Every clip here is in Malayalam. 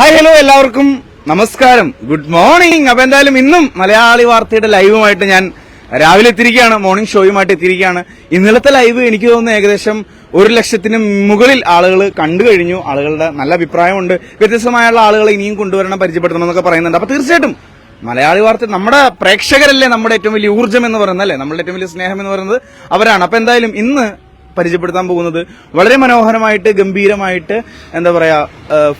ഹായ് ഹലോ എല്ലാവർക്കും നമസ്കാരം. ഗുഡ് മോർണിംഗ് അപ്പൊ എന്തായാലും ഇന്നും മലയാളി വാർത്തയുടെ ലൈവുമായിട്ട് ഞാൻ രാവിലെ എത്തിയിരിക്കുകയാണ്. മോർണിംഗ് ഷോയുമായിട്ട് എത്തിയിരിക്കുകയാണ്. ഇന്നലത്തെ ലൈവ് എനിക്ക് തോന്നുന്നു ഏകദേശം ഒരു ലക്ഷത്തിന് മുകളിൽ ആളുകൾ കണ്ടു കഴിഞ്ഞു. ആളുകളുടെ നല്ല അഭിപ്രായമുണ്ട്. വ്യത്യസ്തമായുള്ള ആളുകളെ ഇനിയും കൊണ്ടുവരണം പരിചയപ്പെടുത്തണം എന്നൊക്കെ പറയുന്നുണ്ട്. അപ്പൊ തീർച്ചയായിട്ടും മലയാളി വാർത്ത നമ്മുടെ പ്രേക്ഷകരല്ലേ നമ്മുടെ ഏറ്റവും വലിയ ഊർജം എന്ന് പറയുന്നത് അല്ലേ? നമ്മുടെ ഏറ്റവും വലിയ സ്നേഹം എന്ന് പറയുന്നത് അവരാണ്. അപ്പൊ എന്തായാലും ഇന്ന് പരിചയപ്പെടുത്താൻ പോകുന്നത് വളരെ മനോഹരമായിട്ട് ഗംഭീരമായിട്ട് എന്താ പറയാ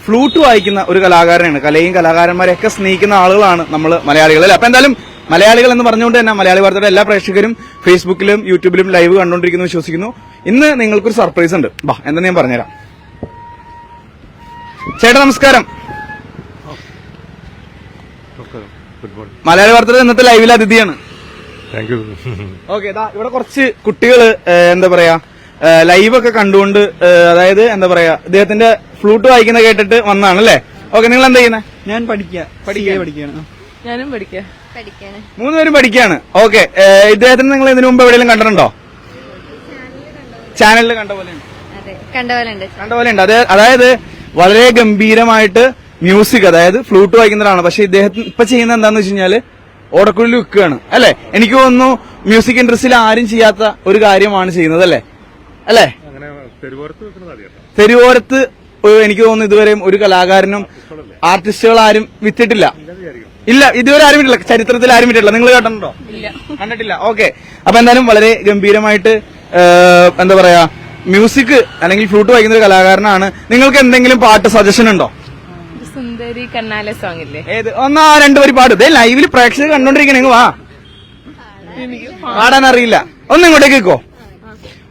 ഫ്ലൂട്ട് വായിക്കുന്ന ഒരു കലാകാരനാണ് കലയും കലാകാരന്മാരെയൊക്കെ സ്നേഹിക്കുന്ന ആളുകളാണ് നമ്മൾ മലയാളികൾ അല്ലെ? അപ്പൊ എന്തായാലും മലയാളികൾ എന്ന് പറഞ്ഞുകൊണ്ട് തന്നെ മലയാളി വാർത്തയുടെ എല്ലാ പ്രേക്ഷകരും ഫേസ്ബുക്കിലും യൂട്യൂബിലും ലൈവ് കണ്ടുകൊണ്ടിരിക്കുന്നു വിശ്വസിക്കുന്നു. ഇന്ന് നിങ്ങൾക്കൊരു സർപ്രൈസ് ഉണ്ട്. ബാ എന്താ ഞാൻ പറഞ്ഞുതരാം. ചേട്ടാ നമസ്കാരം. മലയാളി വാർത്തയുടെ ഇന്നത്തെ ലൈവിലെ അതിഥിയാണ്. ഓക്കെ ഇവിടെ കുറച്ച് കുട്ടികൾ എന്താ പറയാ ലൈവ് ഒക്കെ കണ്ടുകൊണ്ട് അതായത് എന്താ പറയാ ഇദ്ദേഹത്തിന്റെ ഫ്ലൂട്ട് വായിക്കുന്ന കേട്ടിട്ട് വന്നാണ് അല്ലേ ഓക്കെ നിങ്ങൾ എന്താ ചെയ്യുന്നത് ഞാൻ പഠിക്കുക പഠിക്കുക പഠിക്കുകയാണ് ഞാനും പഠിക്കാം. പഠിക്കാണ് മൂന്നുപേരും പഠിക്കുകയാണ് ഓക്കെ ഇദ്ദേഹത്തിന് നിങ്ങൾ ഇതിനു മുമ്പ് എവിടെയെങ്കിലും കണ്ടിട്ടുണ്ടോ? ചാനലിൽ കണ്ട പോലെയുണ്ട് അതെ കണ്ട പോലെ ഉണ്ട്. കണ്ട പോലെ ഉണ്ട്. അതായത് വളരെ ഗംഭീരമായിട്ട് മ്യൂസിക് അതായത് ഫ്ലൂട്ട് വായിക്കുന്നതാണ് പക്ഷെ ഇദ്ദേഹത്തിന് ഇപ്പൊ ചെയ്യുന്ന എന്താന്ന് വെച്ച് കഴിഞ്ഞാൽ ഓടക്കുള്ളിൽ വിൽക്കുകയാണ് അല്ലെ? എനിക്ക് തോന്നുന്നു മ്യൂസിക് ഇൻഡസ്ട്രിയിൽ ആരും ചെയ്യാത്ത ഒരു കാര്യമാണ് ചെയ്യുന്നത് അല്ലേ? അല്ലേ? അങ്ങനെ തെരുവോരത്ത് എനിക്ക് തോന്നുന്നു ഇതുവരെയും ഒരു കലാകാരനും ആർട്ടിസ്റ്റുകൾ ആരും വിറ്റിട്ടില്ല. ഇല്ല ഇതുവരെ ആരും വിട്ടില്ല ചരിത്രത്തിൽ ആരും വിട്ടില്ല നിങ്ങൾ കേട്ടിട്ടുണ്ടോ? കണ്ടിട്ടില്ല. ഓക്കെ. അപ്പൊ എന്തായാലും വളരെ ഗംഭീരമായിട്ട് എന്താ പറയാ മ്യൂസിക് അല്ലെങ്കിൽ ഫ്ലൂട്ട് വായിക്കുന്ന ഒരു കലാകാരനാണ്. നിങ്ങൾക്ക് എന്തെങ്കിലും പാട്ട് സജഷൻ ഉണ്ടോ? സുന്ദരി കണ്ണാലെ സോങ് ഇല്ലേ? ഏത്? ഒന്നാ രണ്ടുപേരും പാടും. ഇതേ ലൈവിൽ പ്രേക്ഷകർ കണ്ടോണ്ടിരിക്കണെങ്കിൽ വാ. പാടാൻ അറിയില്ല. ഒന്ന് ഇങ്ങോട്ടേക്ക് കേക്കോ?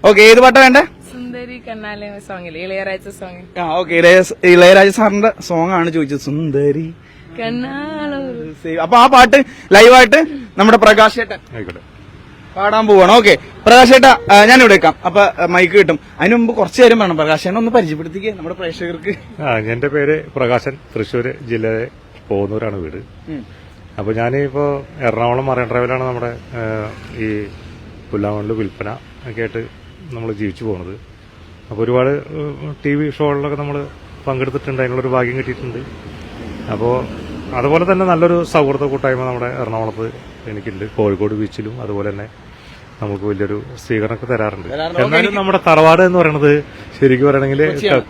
ഓക്കെ ഏത് പാട്ടാ വേണ്ടേ? സുന്ദരി കണ്ണാലെ സോങ് ഇല്ലേ ഇളയരാജ സോങ് ആ ഓക്കെ ഇളയരാജ സാറിന്റെ സോങ് ആണ് ചോദിച്ചത്. സുന്ദരി അപ്പൊ ആ പാട്ട് ലൈവായിട്ട് നമ്മുടെ പ്രകാശ് ഏട്ടൻ പാടാൻ പോവാണ്. ഓക്കെ പ്രകാശ് ഏട്ടാ ഞാൻ ഇവിടെ വെക്കാം. അപ്പൊ മൈക്ക് കിട്ടും. അതിന് മുമ്പ് കുറച്ച് നേരം വേണം. പ്രകാശ് ഏട്ടൻ ഒന്ന് പരിചയപ്പെടുത്തിക്കേ നമ്മുടെ പ്രേക്ഷകർക്ക്. ആ എന്റെ പേര് പ്രകാശൻ. തൃശ്ശൂര് ജില്ലയിലെ പോകുന്നവരാണ് വീട്. അപ്പൊ ഞാനിപ്പോ എറണാകുളം മറൈൻ ഡ്രൈവിലാണ് നമ്മുടെ ഈ പുല്ലാമണിൽ വിൽപ്പന ഒക്കെ ആയിട്ട് നമ്മൾ ജീവിച്ചു പോകുന്നത് അപ്പോൾ ഒരുപാട് ടി വി ഷോകളിലൊക്കെ നമ്മൾ പങ്കെടുത്തിട്ടുണ്ട്. അതിനുള്ളൊരു ഭാഗ്യം കിട്ടിയിട്ടുണ്ട്. അപ്പോൾ അതുപോലെ തന്നെ നല്ലൊരു സൗഹൃദ കൂട്ടായ്മ നമ്മുടെ എറണാകുളത്ത് എനിക്കുണ്ട്. കോഴിക്കോട് ബീച്ചിലും അതുപോലെ തന്നെ നമുക്ക് വലിയൊരു സ്വീകരണമൊക്കെ തരാറുണ്ട്. തരാറുണ്ട്. എന്നാലും നമ്മുടെ തറവാട് എന്ന് പറയുന്നത് ശരിക്കും പറയണമെങ്കിൽ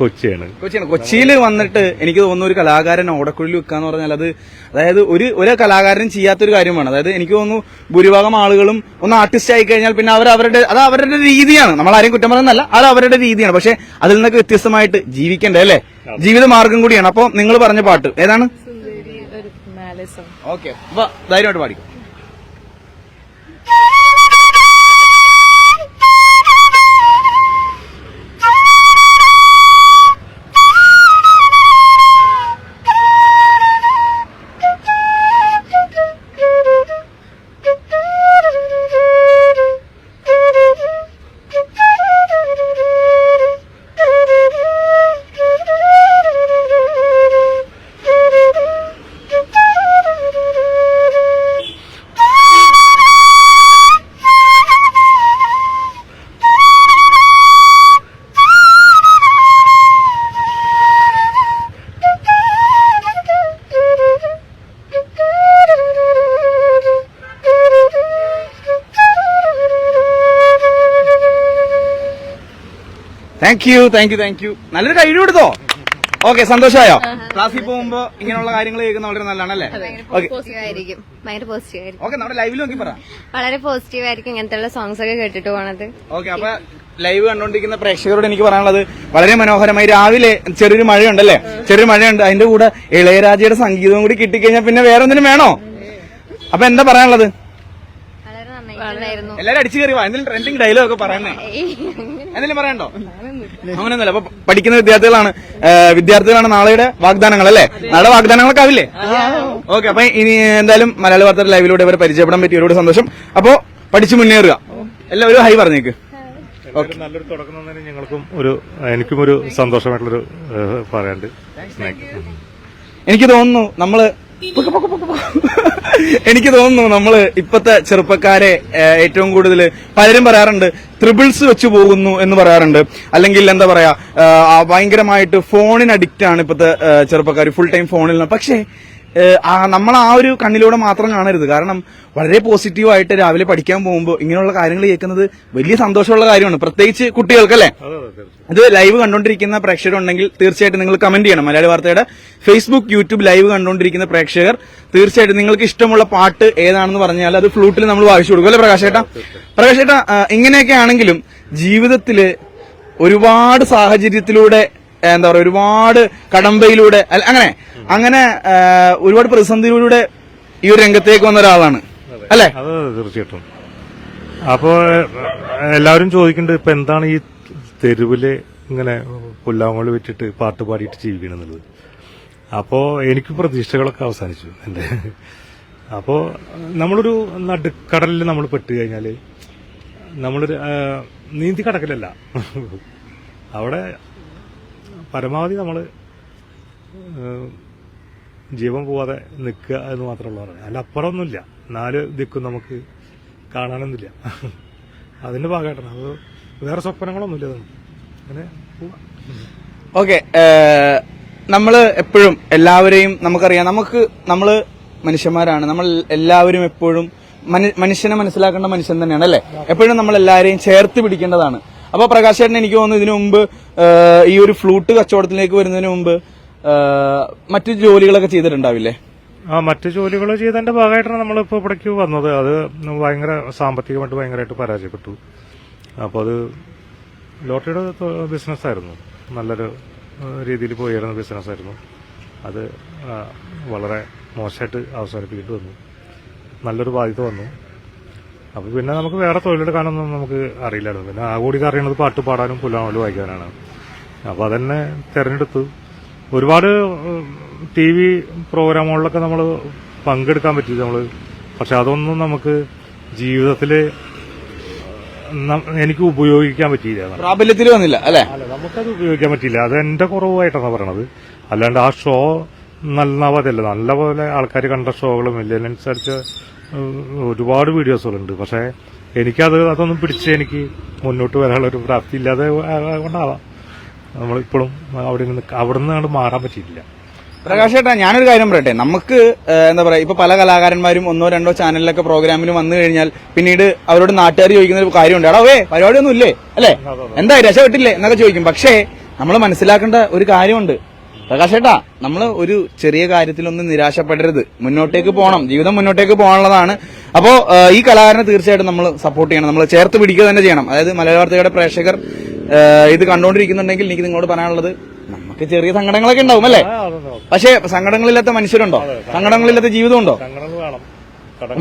കൊച്ചിയാണ്. കൊച്ചിയാണ്. കൊച്ചിയിൽ വന്നിട്ട് എനിക്ക് തോന്നുന്നു ഒരു കലാകാരൻ ഓടക്കുള്ളിൽ വെക്കാന്ന് പറഞ്ഞാൽ അത് അതായത് ഒരു ഒരു കലാകാരനും ചെയ്യാത്തൊരു കാര്യമാണ്. അതായത് എനിക്ക് തോന്നുന്നു ഭൂരിഭാഗം ആളുകളും ഒന്ന് ആർട്ടിസ്റ്റ് ആയി കഴിഞ്ഞാൽ പിന്നെ അവർ അവരുടെ അത് അവരുടെ രീതിയാണ്. നമ്മൾ ആരെയും കുറ്റം പറയുന്നതല്ല അത് അവരുടെ രീതിയാണ്. പക്ഷെ അതിൽ നിന്നൊക്കെ വ്യത്യസ്തമായിട്ട് ജീവിക്കണ്ടേ അല്ലേ? ജീവിത മാർഗം കൂടിയാണ്. അപ്പൊ നിങ്ങൾ പറഞ്ഞ പാട്ട് ഏതാണ്? ഓക്കെ. അപ്പൊ ധൈര്യമായിട്ട് പാടിക്കും. Thank you thank you thank you നല്ലൊരു കഴിവ് കൊടുത്തോ ഓക്കെ സന്തോഷമായോ? ക്ലാസ്സിൽ പോകുമ്പോ ഇങ്ങനെയുള്ള കാര്യങ്ങൾ കേൾക്കുന്ന വളരെ നല്ലതാണ് അല്ലേ ഓക്കെ നമ്മുടെ ലൈവിൽ നോക്കി പറ. വളരെ പോസിറ്റീവ് ആയിരിക്കും ഇങ്ങനത്തെ സോങ്സ് ഒക്കെ കേട്ടിട്ട് പോണത്. ഓക്കെ അപ്പൊ ലൈവ് കണ്ടോണ്ടിരിക്കുന്ന പ്രേക്ഷകരോട് എനിക്ക് പറയാനുള്ളത് വളരെ മനോഹരമായി രാവിലെ ചെറിയൊരു മഴയുണ്ടല്ലേ? ചെറിയൊരു മഴയുണ്ട്. അതിന്റെ കൂടെ ഇളയരാജയുടെ സംഗീതവും കൂടി കിട്ടിക്കഴിഞ്ഞാൽ പിന്നെ വേറെ എന്തിനും വേണോ? അപ്പൊ എന്താ പറയാനുള്ളത്? എല്ലാരും അടിച്ചു കയറി വാ. എന്തെങ്കിലും ട്രെൻഡിങ് ഡയലോഗ് ഒക്കെ പറയണേ എന്തെങ്കിലും പറയണ്ടോ അങ്ങനെയൊന്നുമില്ല അപ്പൊ പഠിക്കുന്ന വിദ്യാർത്ഥികളാണ് വിദ്യാർത്ഥികളാണ് നാളെയുടെ വാഗ്ദാനങ്ങൾ അല്ലേ നാളെ വാഗ്ദാനങ്ങളൊക്കെ ആവില്ലേ ഓക്കെ അപ്പൊ ഇനി എന്തായാലും മലയാള വാർത്ത ലൈവിലൂടെ ഇവരെ പരിചയപ്പെടാൻ പറ്റി ഒരുപാട് സന്തോഷം. അപ്പോ പഠിച്ചു മുന്നേറുക എല്ലാവരും ഹൈ പറഞ്ഞേക്ക്. നല്ലൊരു തുടക്കം തന്നെ ഞങ്ങൾക്കും ഒരു എനിക്കും ഒരു സന്തോഷമായിട്ടുള്ളൊരു പറയാണ്ട് എനിക്ക് തോന്നുന്നു നമ്മൾ എനിക്ക് തോന്നുന്നു നമ്മൾ ഇപ്പത്തെ ചെറുപ്പക്കാരെ ഏറ്റവും കൂടുതൽ പലരും പറയാറുണ്ട് ത്രിബിൾസ് വെച്ച് പോകുന്നു എന്ന് പറയാറുണ്ട്. അല്ലെങ്കിൽ എന്താ പറയാ ഭയങ്കരമായിട്ട് ഫോണിന് അഡിക്റ്റ് ആണ് ഇപ്പത്തെ ചെറുപ്പക്കാർ ഫുൾ ടൈം ഫോണിൽ പക്ഷേ നമ്മൾ ആ ഒരു കണ്ണിലൂടെ മാത്രം കാണരുത്. കാരണം വളരെ പോസിറ്റീവായിട്ട് രാവിലെ പഠിക്കാൻ പോകുമ്പോൾ ഇങ്ങനെയുള്ള കാര്യങ്ങൾ കേൾക്കുന്നത് വലിയ സന്തോഷമുള്ള കാര്യമാണ്. പ്രത്യേകിച്ച് കുട്ടികൾക്കല്ലേ? അതെ അതെ ഇത് ലൈവ് കണ്ടുകൊണ്ടിരിക്കുന്ന പ്രേക്ഷകരുണ്ടെങ്കിൽ തീർച്ചയായിട്ടും നിങ്ങൾ കമന്റ് ചെയ്യണം. മലയാളി വാർത്തയുടെ ഫേസ്ബുക്ക് യൂട്യൂബ് ലൈവ് കണ്ടുകൊണ്ടിരിക്കുന്ന പ്രേക്ഷകർ തീർച്ചയായിട്ടും നിങ്ങൾക്ക് ഇഷ്ടമുള്ള പാട്ട് ഏതാണെന്ന് പറഞ്ഞാൽ അത് ഫ്ലൂട്ടിൽ നമ്മൾ വായിച്ചു കൊടുക്കും. അല്ലെ പ്രകാശേട്ടാ പ്രകാശേട്ടാ ഏട്ടാ ഇങ്ങനെയൊക്കെ ആണെങ്കിലും ജീവിതത്തിൽ ഒരുപാട് സാഹചര്യത്തിലൂടെ എന്താ പറയുക ഒരുപാട് കടമ്പയിലൂടെ അങ്ങനെ അങ്ങനെ ഒരുപാട് പ്രതിസന്ധിയിലൂടെ ഈ ഒരു രംഗത്തേക്ക് വന്ന ഒരാളാണ്. അല്ലെ? അത് തീർച്ചയായിട്ടും. അപ്പോ എല്ലാവരും ചോദിക്കുന്നുണ്ട് ഇപ്പൊ എന്താണ് ഈ തെരുവിൽ ഇങ്ങനെ പുല്ലാങ്കോൾ വെച്ചിട്ട് പാട്ട് പാടിയിട്ട് ജീവിക്കണമെന്നുള്ളത് അപ്പോ എനിക്ക് പ്രതീക്ഷകളൊക്കെ അവസാനിച്ചു എന്റെ അപ്പോ നമ്മളൊരു നടുക്കടലിൽ നമ്മൾ പെട്ട് കഴിഞ്ഞാൽ നമ്മളൊരു നീന്തി കടക്കലല്ല. അവിടെ പരമാവധി നമ്മൾ ജീവൻ പോവാതെ നിൽക്കുക എന്ന് മാത്രമുള്ളതാണ് അല്ല അപ്പുറമൊന്നുമില്ല. നാല് ദിക്കും നമുക്ക് കാണാനൊന്നുമില്ല. അതിന്റെ ഭാഗമായിട്ടാണ്. അത് വേറെ സ്വപ്നങ്ങളൊന്നുമില്ല നമുക്ക് അങ്ങനെ ഓക്കെ നമ്മൾ എപ്പോഴും എല്ലാവരെയും നമുക്കറിയാം. നമുക്ക് നമ്മൾ മനുഷ്യന്മാരാണ്. നമ്മൾ എല്ലാവരും എപ്പോഴും മനുഷ്യനെ മനസ്സിലാക്കേണ്ട മനുഷ്യൻ തന്നെയാണ് അല്ലേ? എപ്പോഴും നമ്മൾ എല്ലാവരെയും ചേർത്ത് പിടിക്കേണ്ടതാണ്. അപ്പൊ പ്രകാശേട്ടൻ എനിക്ക് തോന്നുന്നു ഇതിനു മുമ്പ് ഈ ഒരു ഫ്ലൂട്ട് കച്ചവടത്തിലേക്ക് വരുന്നതിന് മുമ്പ് മറ്റു ജോലികളൊക്കെ ചെയ്തിട്ടുണ്ടാവില്ലേ? ആ മറ്റു ജോലികൾ ചെയ്തതിന്റെ ഭാഗമായിട്ടാണ് നമ്മളിപ്പോ ഇവിടേക്ക് വന്നത്. അത് ഭയങ്കര സാമ്പത്തികമായിട്ട് ഭയങ്കരമായിട്ട് പരാജയപ്പെട്ടു. അപ്പോൾ അത് ലോട്ടറിയുടെ ബിസിനസ് ആയിരുന്നു നല്ലൊരു രീതിയിൽ പോയിരുന്ന ബിസിനസ് ആയിരുന്നു അത് വളരെ മോശമായിട്ട് അവസാനിപ്പിക്കേണ്ടി വന്നു. നല്ലൊരു ബാധ്യത വന്നു. അപ്പൊ പിന്നെ നമുക്ക് വേറെ തൊഴിലെടുക്കാനൊന്നും നമുക്ക് അറിയില്ലായിരുന്നു. പിന്നെ ആ കൂടി അറിയണത് പാട്ട് പാടാനും പുല്ലാമലും വായിക്കാനാണ്. അപ്പൊ അതന്നെ തെരഞ്ഞെടുത്തു. ഒരുപാട് ടി വി പ്രോഗ്രാമുകളിലൊക്കെ നമ്മൾ പങ്കെടുക്കാൻ പറ്റി നമ്മൾ പക്ഷെ അതൊന്നും നമുക്ക് ജീവിതത്തിൽ എനിക്ക് ഉപയോഗിക്കാൻ പറ്റിയില്ല. പ്രാബല്യത്തിൽ വന്നില്ല അല്ലെ? അല്ല നമുക്കത് ഉപയോഗിക്കാൻ പറ്റിയില്ല. അത് എന്റെ കുറവായിട്ടാണ് പറയണത്. അല്ലാണ്ട് ആ ഷോ നന്നാവാതല്ല നല്ലപോലെ ആൾക്കാർ കണ്ട ഷോകളും ഇല്ലതിനനുസരിച്ച് ഒരുപാട് വീഡിയോസുകളുണ്ട്. പക്ഷെ എനിക്കത് അതൊന്നും പിടിച്ച് എനിക്ക് മുന്നോട്ട് വരാനുള്ള ഒരു പ്രാപ്തി ഇല്ലാതെ കൊണ്ടാവാം. നമ്മളിപ്പോഴും അവിടെ നിന്ന് അവിടെ നിന്ന് അങ്ങോട്ട് മാറാൻ പറ്റിയിട്ടില്ല. പ്രകാശേട്ടാ ഞാനൊരു കാര്യം പറയട്ടെ. നമുക്ക് എന്താ പറയാ ഇപ്പൊ പല കലാകാരന്മാരും ഒന്നോ രണ്ടോ ചാനലിലൊക്കെ പ്രോഗ്രാമിന് വന്നു കഴിഞ്ഞാൽ പിന്നീട് അവരോട് നാട്ടുകാർ ചോദിക്കുന്ന ഒരു കാര്യമുണ്ട്. എടാ വേ പരിപാടിയൊന്നും ഇല്ലേ? അല്ലേ? എന്തായി? രക്ഷപ്പെട്ടില്ലേ? എന്നൊക്കെ ചോദിക്കും. പക്ഷേ നമ്മൾ മനസ്സിലാക്കേണ്ട ഒരു കാര്യമുണ്ട്. പ്രകാശ് പ്രകാശേട്ടാ നമ്മൾ ഒരു ചെറിയ കാര്യത്തിലൊന്നും നിരാശപ്പെടരുത്. മുന്നോട്ടേക്ക് പോകണം ജീവിതം മുന്നോട്ടേക്ക് പോകാനുള്ളതാണ്. അപ്പോ ഈ കലാകാരനെ തീർച്ചയായിട്ടും നമ്മൾ സപ്പോർട്ട് ചെയ്യണം. നമ്മൾ ചേർത്ത് പിടിക്കുക തന്നെ ചെയ്യണം. അതായത് മലയാള വാർത്തയുടെ പ്രേക്ഷകർ ഇത് കണ്ടുകൊണ്ടിരിക്കുന്നുണ്ടെങ്കിൽ എനിക്ക് നിങ്ങളോട് പറയാനുള്ളത് നമുക്ക് ചെറിയ സങ്കടങ്ങളൊക്കെ ഉണ്ടാവും അല്ലേ? പക്ഷേ സങ്കടങ്ങളില്ലാത്ത മനുഷ്യരുണ്ടോ? സങ്കടങ്ങളില്ലാത്ത ജീവിതമുണ്ടോ?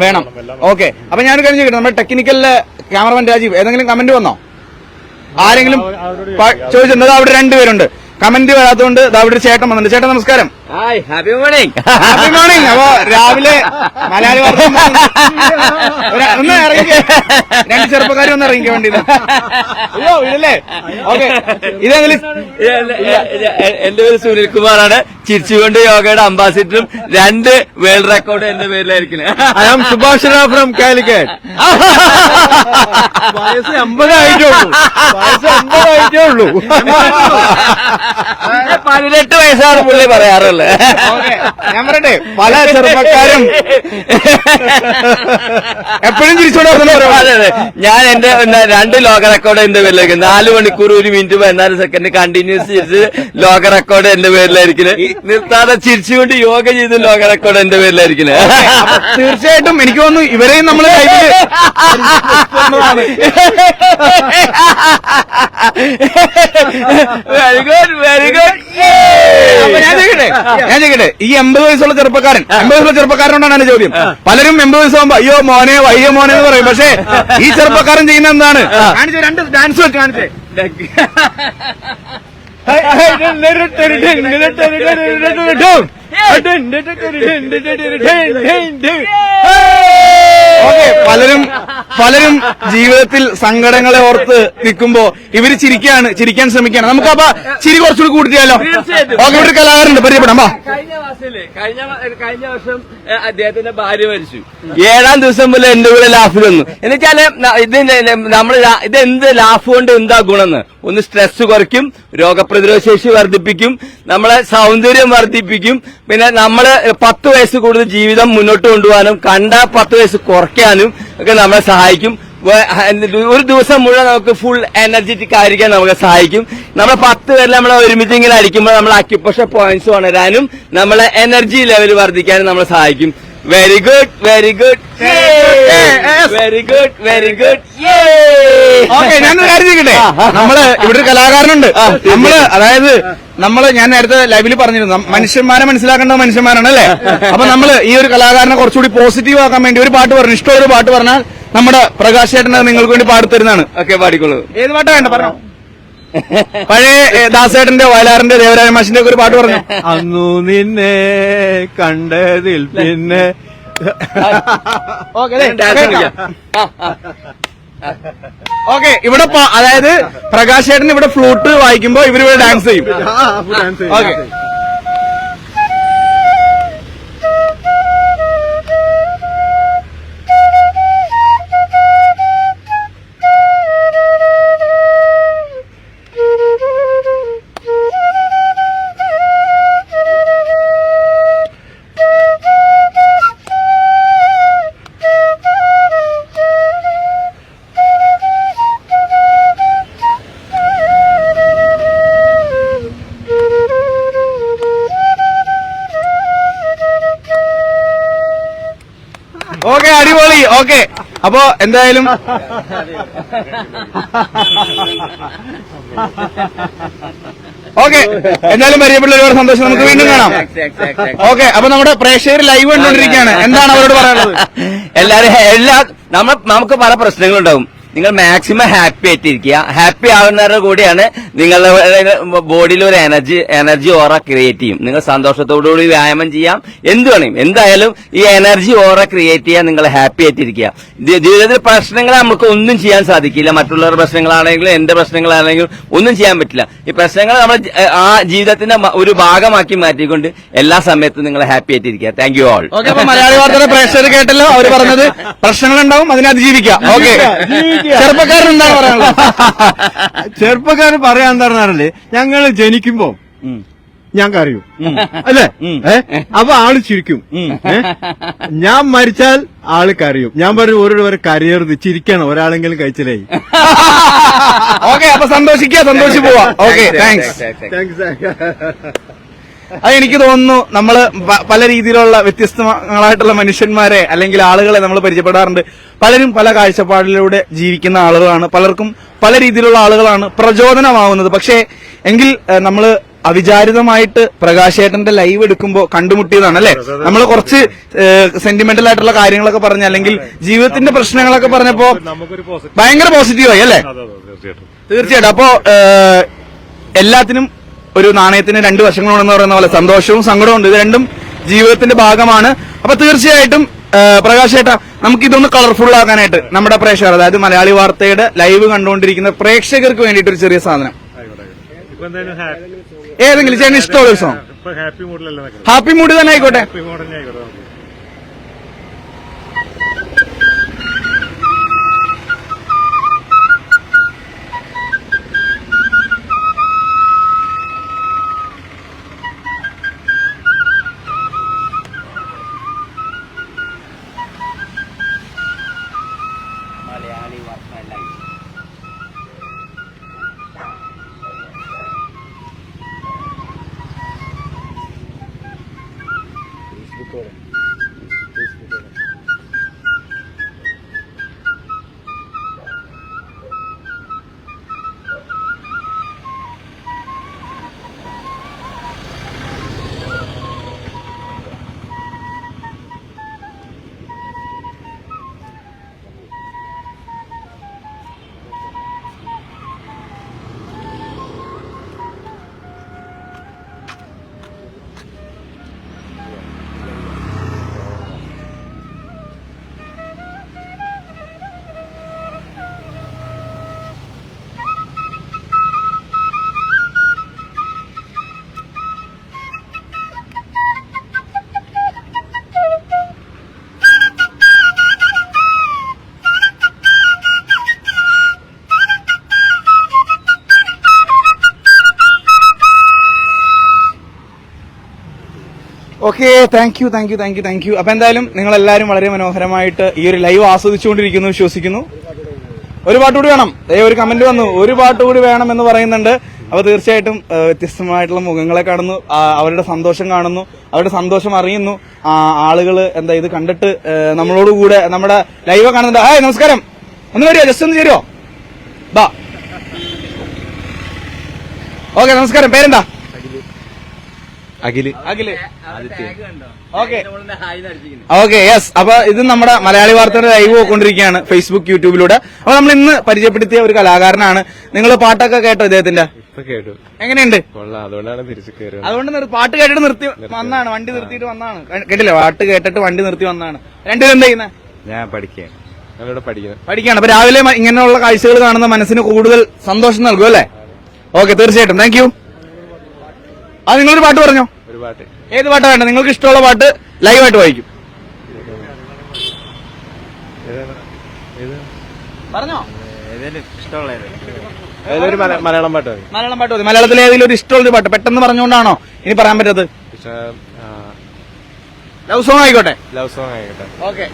വേണം. ഓക്കെ. അപ്പൊ ഞാനൊരു കാര്യം ചോദിക്കട്ടെ? നമ്മുടെ ടെക്നിക്കലിലെ ക്യാമറമാൻ രാജീവ് ഏതെങ്കിലും കമന്റ് വന്നോ? ആരെങ്കിലും ചോദിച്ചിട്ടുണ്ടോ. അവിടെ രണ്ടുപേരുണ്ട്. കമന്റ് വരാത്തതുകൊണ്ട് അവിടെ ഒരു ചേട്ടൻ വന്നിട്ടുണ്ട്. ചേട്ടൻ നമസ്കാരം. Hi happy morning happy morning അപ്പൊ രാവിലെ മലയാളി ഒരു- ഒന്ന് ഇറങ്ങി രണ്ട് ചെറുപ്പക്കാരും ഒന്ന് ഇറങ്ങിക്കാൻ വേണ്ടി അയ്യോ ഇതല്ലേ ഓക്കെ ഇതെങ്കിലും എന്റെ പേര് സുനിൽ കുമാറാണ്. ചിരിച്ചുകൊണ്ട് യോഗയുടെ അംബാസിഡറും രണ്ട് വേൾഡ് റെക്കോർഡ് എന്റെ പേരിലായിരിക്കും I am Subhash from Calicut വയസ്സ് അമ്പതായിട്ടേ ഉള്ളൂ. വയസ്സ് അമ്പതായിട്ടേ ഉള്ളൂ. പതിനെട്ട് വയസ്സാണ് പുള്ളി പറയാറുള്ളത്. ഓക്കേ, ഞാൻ പറയട്ടെ പല ചെറുപ്പക്കാരും എപ്പോഴും തിരിച്ചോടെ ഞാൻ എന്റെ രണ്ട് ലോക റെക്കോർഡ് എന്റെ പേരിലേക്ക് നാല് മണിക്കൂർ ഒരു മിനിറ്റ് പതിനാല് സെക്കൻഡ് കണ്ടിന്യൂസ് ചെയ്ത് ലോക റെക്കോർഡ് എന്റെ പേരിലായിരിക്കും നിർത്താതെ ചിരിച്ചുകൊണ്ട് യോഗ ചെയ്ത് ലോക റെക്കോർഡ് എന്റെ പേരിലായിരിക്കും തീർച്ചയായിട്ടും എനിക്ക് തോന്നുന്നു ഇവരെയും നമ്മൾ വെരി ഗുഡ് വെരി ഗുഡ് ഞാൻ ചോദിക്കട്ടെ ഞാൻ ചോദിക്കട്ടെ ഈ എൺപത് വയസ്സുള്ള ചെറുപ്പക്കാരൻ എൺപത് വയസ്സുള്ള ചെറുപ്പക്കാരനോടാണ് എന്റെ ചോദ്യം പലരും എൺപത് വയസ്സാകുമ്പോ അയ്യോ മോനെ വയ്യ മോനെ എന്ന് പറയും പക്ഷേ ഈ ചെറുപ്പക്കാരൻ ചെയ്യുന്ന എന്താണ് കാണിച്ചേ രണ്ട് ഡാൻസ് വെച്ച് കാണിച്ചേ ഓക്കെ പലരും പലരും ജീവിതത്തിൽ സങ്കടങ്ങളെ ഓർത്ത് നിൽക്കുമ്പോ ഇവർ ചിരിക്കാണ് ചിരിക്കാൻ ശ്രമിക്കുകയാണ് നമുക്ക് അപ്പൊ ചിരി കുറച്ചുകൂടി കൂട്ടിയാലോ. ഓക്കെ ഇവിടെ കലാകാരുണ്ട് പരിചയപ്പെടാം കഴിഞ്ഞ മാസത്തിൽ കഴിഞ്ഞ കഴിഞ്ഞ വർഷം അദ്ദേഹത്തിന്റെ ഭാര്യ മരിച്ചു. ഏഴാം ദിവസം മുതൽ എന്റെ കൂടെ ലാഫിൽ വന്നു എന്നുവെച്ചാൽ ഇത് നമ്മൾ ഇത് എന്ത് ലാഫ് കൊണ്ട് എന്താ ഗുണമെന്ന് ഒന്ന് സ്ട്രെസ് കുറയ്ക്കും രോഗപ്രതിരോധ ശേഷി വർദ്ധിപ്പിക്കും നമ്മളെ സൗന്ദര്യം വർദ്ധിപ്പിക്കും. പിന്നെ നമ്മൾ പത്ത് വയസ്സ് കൂടുതൽ ജീവിതം മുന്നോട്ട് കൊണ്ടുപോകാനും കണ്ട പത്ത് വയസ്സ് കുറയ്ക്കാനും ഒക്കെ നമ്മളെ സഹായിക്കും. ഒരു ദിവസം മുഴുവൻ നമുക്ക് ഫുൾ എനർജറ്റിക് ആയിരിക്കാൻ നമുക്ക് സഹായിക്കും. നമ്മൾ പത്ത് പേരിൽ നമ്മൾ ഒരുമിച്ച് ഇങ്ങനെ അടിക്കുമ്പോൾ നമ്മൾ അക്യുപ്രഷർ പോയിന്റ്സ് വളരാനും നമ്മളെ എനർജി ലെവൽ വർദ്ധിക്കാനും നമ്മളെ സഹായിക്കും. Very good very good very good very good okay ഞാൻ കാര്യം ചെയ്യട്ടെ നമ്മൾ ഇവിടെ ഒരു കലാകാരനുണ്ട് നമ്മൾ അതായത് നമ്മൾ ഞാൻ നേരത്തെ ലൈവിൽ പറഞ്ഞിരുന്നു. മനുഷ്യന്മാരെ മനസ്സിലാക്കേണ്ടത് മനുഷ്യന്മാരാണ് അല്ലേ? അപ്പൊ നമ്മൾ ഈ ഒരു കലാകാരനെ കുറച്ചുകൂടി പോസിറ്റീവ് ആക്കാൻ വേണ്ടി ഒരു പാട്ട് പറഞ്ഞു. ഇഷ്ടമുള്ള ഒരു പാട്ട് പറഞ്ഞാൽ നമ്മുടെ പ്രകാശ് ചേട്ടൻ അത് നിങ്ങൾക്ക് വേണ്ടി പാട്ട് തരുന്നതാണ്. ഓക്കെ പാടിക്കോളൂ. ഏത് പാട്ടാ വേണ്ട? പറഞ്ഞു. പഴയ ദാസേട്ടന്റെ വയലാറിന്റെ ദേവരായ മാഷിന്റെ ഒക്കെ ഒരു പാട്ട് പറഞ്ഞു. അന്നു നിന്നെ കണ്ടതിൽ പിന്നെ ഓക്കെ ഓക്കെ ഇവിടെ അതായത് പ്രകാശ് ചേട്ടൻ ഇവിടെ ഫ്ലൂട്ട് വായിക്കുമ്പോ ഇവർ ഇവിടെ ഡാൻസ് ചെയ്യും. ഓക്കെ. ഓക്കെ. അപ്പോ എന്തായാലും ഓക്കെ. എന്തായാലും പരിചയപ്പെട്ട ഒരുപാട് സന്തോഷം. നമുക്ക് വീണ്ടും കാണാം. ഓക്കെ. അപ്പൊ നമ്മുടെ പ്രേക്ഷകർ ലൈവ് കണ്ടുകൊണ്ടിരിക്കുകയാണ്. എന്താണ് അവരോട് പറയാനുള്ളത്? എല്ലാരും എല്ലാ നമ്മ നമുക്ക് പല പ്രശ്നങ്ങളുണ്ടാവും. നിങ്ങൾ മാക്സിമം ഹാപ്പി ആയിട്ടിരിക്കുക. ഹാപ്പി ആവുന്നവരുടെ കൂടിയാണ് നിങ്ങളുടെ ബോഡിയിൽ ഒരു എനർജി എനർജി ഓറ ക്രിയേറ്റ് ചെയ്യും. നിങ്ങൾ സന്തോഷത്തോടുകൂടി വ്യായാമം ചെയ്യാം. എന്ത് വേണം എന്തായാലും ഈ എനർജി ഓറ ക്രിയേറ്റ് ചെയ്യാൻ നിങ്ങൾ ഹാപ്പി ആയിട്ടിരിക്കുക. ജീവിതത്തിൽ പ്രശ്നങ്ങൾ നമുക്ക് ഒന്നും ചെയ്യാൻ സാധിക്കില്ല. മറ്റുള്ളവരുടെ പ്രശ്നങ്ങളാണെങ്കിലും എന്റെ പ്രശ്നങ്ങളാണെങ്കിലും ഒന്നും ചെയ്യാൻ പറ്റില്ല. ഈ പ്രശ്നങ്ങൾ നമ്മൾ ആ ജീവിതത്തിന്റെ ഒരു ഭാഗമാക്കി മാറ്റിക്കൊണ്ട് എല്ലാ സമയത്തും നിങ്ങൾ ഹാപ്പി ആയിട്ടിരിക്കുക. താങ്ക് യു ഓൾ മലയാളി വാർത്തയുടെ പ്രേക്ഷകർ കേട്ടല്ലോ. അവർ പറഞ്ഞത് പ്രശ്നങ്ങളുണ്ടാവും അതിനെ അതിജീവിക്കാം. ഓക്കെ ചെറുപ്പക്കാരൻ എന്താണ് പറയാനുള്ളത്? ചെറുപ്പക്കാരൻ പറയാൻ പറഞ്ഞാലേ ഞങ്ങൾ ജനിക്കുമ്പോ ഞാൻ കരയും. അല്ലേ? അപ്പൊ ആൾ ചിരിക്കും. ഞാൻ മരിച്ചാൽ ആൾ കരയും. ഞാൻ പറഞ്ഞു ഓരോരുവരെ കരിയർ ചിരിക്കണം ഒരാളെങ്കിലും കഴിച്ചിലായി ഓക്കെ അപ്പൊ സന്തോഷിക്കുക സന്തോഷിച്ചു പോവാ. ഓക്കെ താങ്ക്സ് താങ്ക്സ് അത് എനിക്ക് തോന്നുന്നു നമ്മൾ പല രീതിയിലുള്ള വ്യത്യസ്തങ്ങളായിട്ടുള്ള മനുഷ്യന്മാരെ അല്ലെങ്കിൽ ആളുകളെ നമ്മൾ പരിചയപ്പെടാറുണ്ട്. പലരും പല കാഴ്ചപ്പാടിലൂടെ ജീവിക്കുന്ന ആളുകളാണ്. പലർക്കും പല രീതിയിലുള്ള ആളുകളാണ് പ്രചോദനമാവുന്നത്. പക്ഷേ എങ്കിൽ നമ്മൾ അവിചാരിതമായിട്ട് പ്രകാശേട്ടന്റെ ലൈവ് എടുക്കുമ്പോൾ കണ്ടുമുട്ടിയതാണ് അല്ലെ? നമ്മൾ കുറച്ച് സെന്റിമെന്റൽ ആയിട്ടുള്ള കാര്യങ്ങളൊക്കെ പറഞ്ഞ അല്ലെങ്കിൽ ജീവിതത്തിന്റെ പ്രശ്നങ്ങളൊക്കെ പറഞ്ഞപ്പോ ഭയങ്കര പോസിറ്റീവായി അല്ലേ? തീർച്ചയായിട്ടും. അപ്പോ എല്ലാത്തിനും ഒരു നാണയത്തിന് രണ്ട് വശങ്ങളുണ്ടെന്ന് പറയുന്ന പോലെ സന്തോഷവും സങ്കടവും ഉണ്ട്. ഇത് രണ്ടും ജീവിതത്തിന്റെ ഭാഗമാണ്. അപ്പൊ തീർച്ചയായിട്ടും പ്രകാശ് ഏട്ടാ നമുക്ക് ഇതൊന്ന് കളർഫുൾ ആക്കാനായിട്ട് നമ്മുടെ പ്രേക്ഷകർ അതായത് മലയാളി വാർത്തയുടെ ലൈവ് കണ്ടുകൊണ്ടിരിക്കുന്ന പ്രേക്ഷകർക്ക് വേണ്ടിയിട്ട് ഒരു ചെറിയ സാധനം. ഏതെങ്കിലും ചേട്ടന് ഇഷ്ടമുള്ള ഒരു സോങ് ഹാപ്പി മൂഡ് തന്നെ ആയിക്കോട്ടെ. Okay thank you thank you thank you thank you അപ്പൊ എന്തായാലും നിങ്ങൾ എല്ലാവരും വളരെ മനോഹരമായിട്ട് ഈ ഒരു ലൈവ് ആസ്വദിച്ചുകൊണ്ടിരിക്കുന്നു വിശ്വസിക്കുന്നു. ഒരു പാട്ട് കൂടി വേണം. ഏ ഒരു കമന്റ് വന്നു. ഒരു പാട്ട് കൂടി വേണം എന്ന് പറയുന്നുണ്ട്. അപ്പൊ തീർച്ചയായിട്ടും വ്യത്യസ്തമായിട്ടുള്ള മുഖങ്ങളെ കാണുന്നു. അവരുടെ സന്തോഷം കാണുന്നു. അവരുടെ സന്തോഷം അറിയുന്നു. ആളുകൾ എന്താ ഇത് കണ്ടിട്ട് നമ്മളോട് കൂടെ നമ്മുടെ ലൈവ് കാണുന്നുണ്ട്. ഹായ് നമസ്കാരം. ഒന്ന് വരുമോ ജസ്റ്റ് ഒന്ന് ചേരുവോ? ബാ ഓക്കെ നമസ്കാരം. പേരെന്താ? Akhil. Akhil. Okay okay yes അപ്പൊ ഇത് നമ്മുടെ മലയാളി വാർത്തയുടെ ലൈവ് പോയിക്കൊണ്ടിരിക്കുകയാണ് ഫേസ്ബുക്ക് യൂട്യൂബിലൂടെ അപ്പൊ നമ്മൾ ഇന്ന് പരിചയപ്പെടുത്തിയ ഒരു കലാകാരനാണ്. നിങ്ങൾ പാട്ടൊക്കെ കേട്ടോ ഇദ്ദേഹത്തിന്റെ? കേട്ടു. എങ്ങനെയുണ്ട്? കൊള്ളാം. അതുകൊണ്ടാണ് തിരിച്ചു കയറുന്നത് അതുകൊണ്ട് പാട്ട് കേട്ടിട്ട് നിർത്തി വന്നാണ്. വണ്ടി നിർത്തിയിട്ട് വന്നാണ്. കേട്ടില്ല? പാട്ട് കേട്ടിട്ട് വണ്ടി നിർത്തി വന്നാണ്. രണ്ടുപേരും എന്താ ചെയ്യുന്നത് ഞാൻ പഠിക്കുകയാണ്. പഠിക്കുന്നത് പഠിക്കാണ് അപ്പൊ രാവിലെ ഇങ്ങനെയുള്ള കാഴ്ചകൾ കാണുന്ന മനസ്സിന് കൂടുതൽ സന്തോഷം നൽകും അല്ലേ? ഓക്കെ തീർച്ചയായിട്ടും. താങ്ക് ആ നിങ്ങളൊരു പാട്ട് പറഞ്ഞോ? ഒരു പാട്ട്. ഏത് പാട്ടാ വേണ്ട നിങ്ങൾക്ക് ഇഷ്ടമുള്ള പാട്ട് ലൈവായിട്ട് വായിക്കും. പറഞ്ഞോ? മലയാളം പാട്ട് മതി. മലയാളം പാട്ട് മതി. മലയാളത്തിലെ ഏതെങ്കിലും ഒരു ഇഷ്ടമുള്ള പാട്ട് പെട്ടെന്ന് പറഞ്ഞുകൊണ്ടാണോ ഇനി പറയാൻ പറ്റത്? ലവ് സോങ് ആയിക്കോട്ടെ. ലവ് സോങ് ആയിക്കോട്ടെ. ഓക്കെ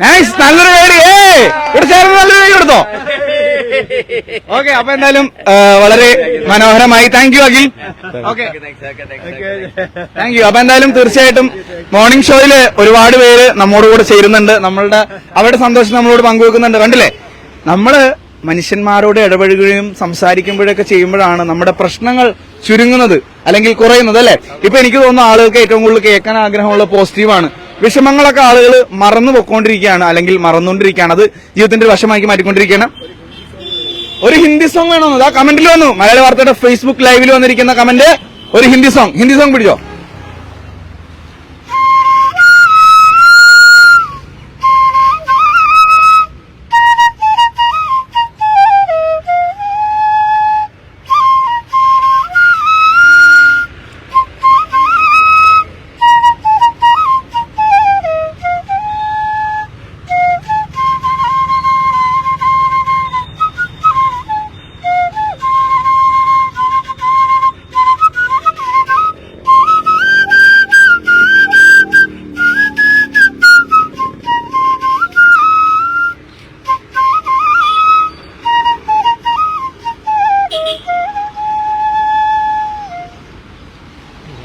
നൈസ് നല്ലൊരു ഏ ഇവിടെ ചേർന്ന് നല്ലൊരു പേര് കൊടുത്തോ? ഓക്കെ അപ്പൊ എന്തായാലും വളരെ മനോഹരമായി. Thank you Akhil. Okay thank you അപ്പൊ എന്തായാലും തീർച്ചയായിട്ടും മോർണിംഗ് ഷോയിൽ ഒരുപാട് പേര് നമ്മോട് കൂടെ ചേരുന്നുണ്ട്. നമ്മളുടെ അവരുടെ സന്തോഷം നമ്മളോട് പങ്കുവെക്കുന്നുണ്ട്. കണ്ടില്ലേ? നമ്മൾ മനുഷ്യന്മാരോട് ഇടപഴകുകയും സംസാരിക്കുമ്പോഴൊക്കെ ചെയ്യുമ്പോഴാണ് നമ്മുടെ പ്രശ്നങ്ങൾ ചുരുങ്ങുന്നത് അല്ലെങ്കിൽ കുറയുന്നത് അല്ലെ? ഇപ്പൊ എനിക്ക് തോന്നുന്നു ആളുകൾക്ക് ഏറ്റവും കൂടുതൽ കേൾക്കാൻ ആഗ്രഹമുള്ള പോസിറ്റീവാണ് വിഷമങ്ങളൊക്കെ ആളുകൾ മറന്നു പൊക്കോണ്ടിരിക്കുകയാണ് അല്ലെങ്കിൽ മറന്നുകൊണ്ടിരിക്കുകയാണ് അത് ജീവിതത്തിന്റെ വശമാക്കി മാറ്റിക്കൊണ്ടിരിക്കുകയാണ്. ഒരു ഹിന്ദി സോങ് വേണമെന്ന് ആ കമന്റിൽ വന്നു. മലയാള വാർത്തയുടെ ഫേസ്ബുക്ക് ലൈവിൽ വന്നിരിക്കുന്ന കമന്റ് ഒരു ഹിന്ദി സോങ് ഹിന്ദി സോങ് പിടിച്ചോ?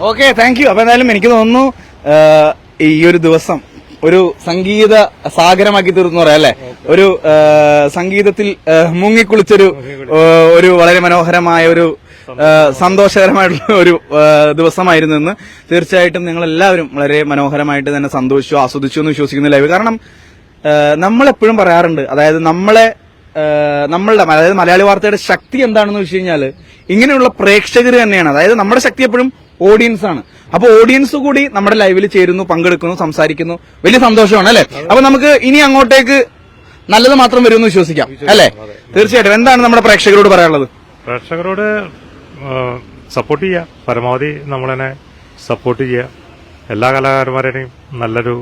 ഓക്കെ താങ്ക് യു അപ്പൊ എന്തായാലും എനിക്ക് തോന്നുന്നു ഈ ഒരു ദിവസം ഒരു സംഗീത സാഗരമാക്കി തീർന്നു പറയാം അല്ലെ? ഒരു സംഗീതത്തിൽ മുങ്ങിക്കുളിച്ചൊരു ഒരു വളരെ മനോഹരമായ ഒരു സന്തോഷകരമായിട്ടുള്ള ഒരു ദിവസമായിരുന്നു ഇന്ന്. തീർച്ചയായിട്ടും നിങ്ങൾ എല്ലാവരും വളരെ മനോഹരമായിട്ട് തന്നെ സന്തോഷിച്ചു ആസ്വദിച്ചു എന്ന് വിശ്വസിക്കുന്ന ലൈവ് കാരണം നമ്മളെപ്പോഴും പറയാറുണ്ട് അതായത് നമ്മളെ നമ്മളുടെ അതായത് മലയാളി വാർത്തയുടെ ശക്തി എന്താണെന്ന് വെച്ച് കഴിഞ്ഞാൽ ഇങ്ങനെയുള്ള പ്രേക്ഷകർ തന്നെയാണ്. അതായത് നമ്മുടെ ശക്തി എപ്പോഴും ഓഡിയൻസ് ആണ്. അപ്പൊ ഓഡിയൻസ് കൂടി നമ്മുടെ ലൈവിൽ ചേരുന്നു പങ്കെടുക്കുന്നു സംസാരിക്കുന്നു. വലിയ സന്തോഷമാണ് അല്ലെ? അപ്പൊ നമുക്ക് ഇനി അങ്ങോട്ടേക്ക് നല്ലത് മാത്രം വരുമെന്ന് വിശ്വസിക്കാം അല്ലെ? തീർച്ചയായിട്ടും. എന്താണ് നമ്മുടെ പ്രേക്ഷകരോട് പറയാനുള്ളത്? പ്രേക്ഷകരോട് സപ്പോർട്ട് ചെയ്യുക പരമാവധി നമ്മളതിനെ സപ്പോർട്ട് ചെയ്യുക എല്ലാ കലാകാരന്മാരെയും നല്ലൊരു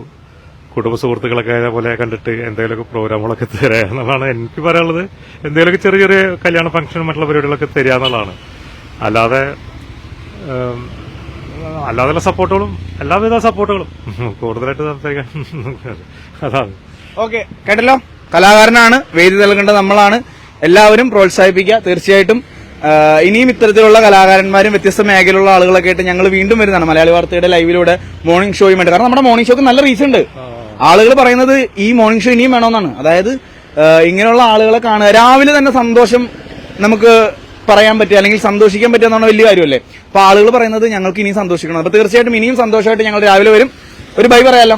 കുടുംബ സുഹൃത്തുക്കളൊക്കെ അതേപോലെ കണ്ടിട്ട് എന്തെങ്കിലുമൊക്കെ പ്രോഗ്രാമുകളൊക്കെ തരിക എന്നുള്ളതാണ് എനിക്ക് പറയാനുള്ളത്. എന്തെങ്കിലുമൊക്കെ ചെറിയ ചെറിയ കല്യാണ ഫംഗ്ഷൻ മറ്റുള്ള പരിപാടികളൊക്കെ തരിക എന്നുള്ളതാണ് അല്ലാതെ അല്ലാതെയുള്ള സപ്പോർട്ടുകളും എല്ലാവിധ സപ്പോർട്ടുകളും. കൂടുതലായിട്ട് സംസാരിക്കാൻ അതാണ് ഓക്കെ കേട്ടല്ലോ? കലാകാരനാണ് വേദി നൽകേണ്ടത് നമ്മളാണ്. എല്ലാവരും പ്രോത്സാഹിപ്പിക്കുക. തീർച്ചയായിട്ടും ഇനിയും ഇത്തരത്തിലുള്ള കലാകാരന്മാരും വ്യത്യസ്ത മേഖലയിലുള്ള ആളുകളൊക്കെ ആയിട്ട് ഞങ്ങൾ വീണ്ടും വരുന്നതാണ് മലയാളി വാർത്തയുടെ ലൈവിലൂടെ മോർണിംഗ് ഷോയും ഷോയുമായിട്ട് കാരണം നമ്മുടെ മോർണിംഗ് ഷോക്ക് നല്ല റീച്ച് ഉണ്ട്. ആളുകൾ പറയുന്നത് ഈ മോർണിംഗ് ഷോ ഇനിയും വേണമെന്നാണ് അതായത് ഇങ്ങനെയുള്ള ആളുകളെ കാണുക. രാവിലെ തന്നെ സന്തോഷം നമുക്ക് പറയാൻ പറ്റുക അല്ലെങ്കിൽ സന്തോഷിക്കാൻ പറ്റുക എന്നാണ് വലിയ കാര്യമല്ലേ? അപ്പൊ ആളുകൾ പറയുന്നത് ഞങ്ങൾക്ക് ഇനിയും സന്തോഷിക്കണം. അപ്പൊ തീർച്ചയായിട്ടും ഇനിയും സന്തോഷമായിട്ട് ഞങ്ങൾ രാവിലെ വരും. ഒരു ബൈ പറയാലോ?